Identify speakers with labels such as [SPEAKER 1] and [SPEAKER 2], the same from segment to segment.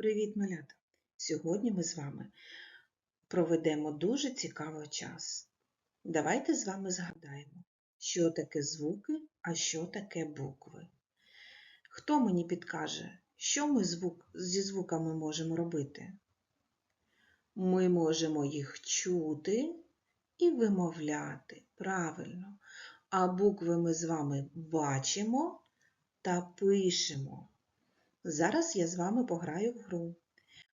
[SPEAKER 1] Привіт, малята! Сьогодні ми з вами проведемо дуже цікавий час. Давайте з вами згадаємо, що таке звуки, а що таке букви. Хто мені підкаже, що ми звук, зі звуками можемо робити? Ми можемо їх чути і вимовляти правильно, а букви ми з вами бачимо та пишемо. Зараз я з вами пограю в гру.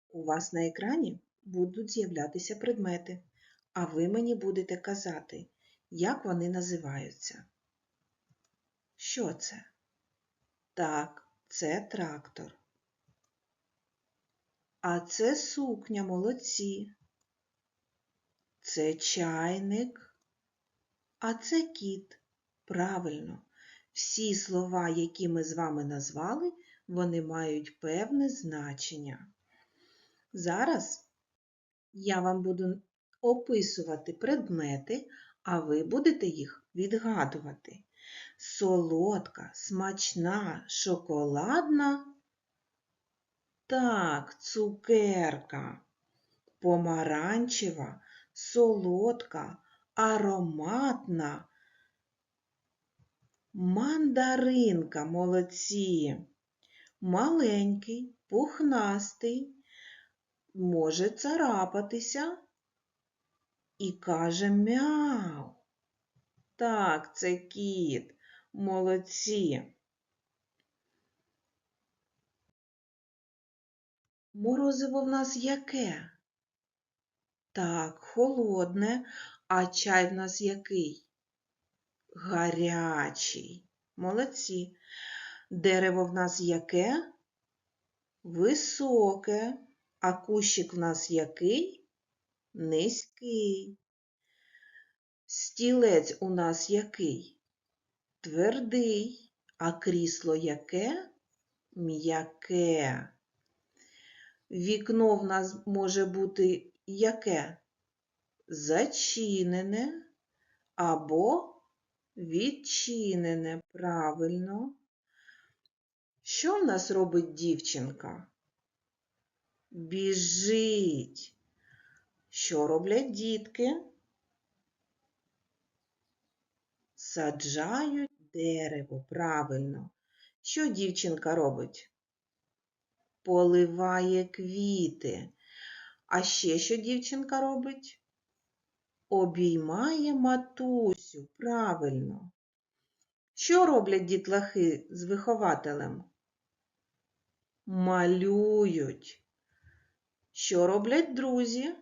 [SPEAKER 1] У вас на екрані будуть з'являтися предмети, а ви мені будете казати, як вони називаються. Що це? Так, це трактор. А це сукня, молодці. Це чайник, а це кіт. Правильно, всі слова, які ми з вами назвали, вони мають певне значення. Зараз я вам буду описувати предмети, а ви будете їх відгадувати. Солодка, смачна, шоколадна. Так, цукерка, помаранчева, солодка, ароматна. Мандаринка, молодці маленький, пухнастий, може царапатися і каже мяу. Так, це кіт. Молодці. Морозиво в нас яке? Так, холодне, а чай в нас який? Гарячий. Молодці. Дерево в нас яке? Високе, а кущик в нас який? Низький. Стілець у нас який? Твердий, а крісло яке? М'яке. Вікно в нас може бути яке? Зачинене або відчинене. Правильно. Що в нас робить дівчинка? Біжить. Що роблять дітки? Саджають дерево. Правильно. Що дівчинка робить? Поливає квіти. А ще що дівчинка робить? Обіймає матусю. Правильно. Що роблять дітлахи з вихователем? Малюють. Що роблять друзі?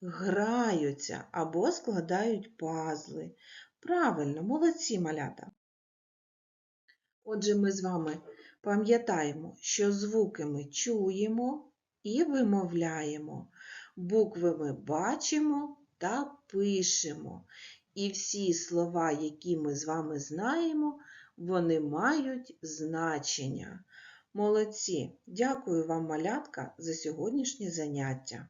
[SPEAKER 1] Граються або складають пазли. Правильно, молодці малята. Отже, ми з вами пам'ятаємо, що звуки ми чуємо і вимовляємо, букви ми бачимо та пишемо. І всі слова, які ми з вами знаємо, вони мають значення. Молодці! Дякую вам, малятка, за сьогоднішнє заняття.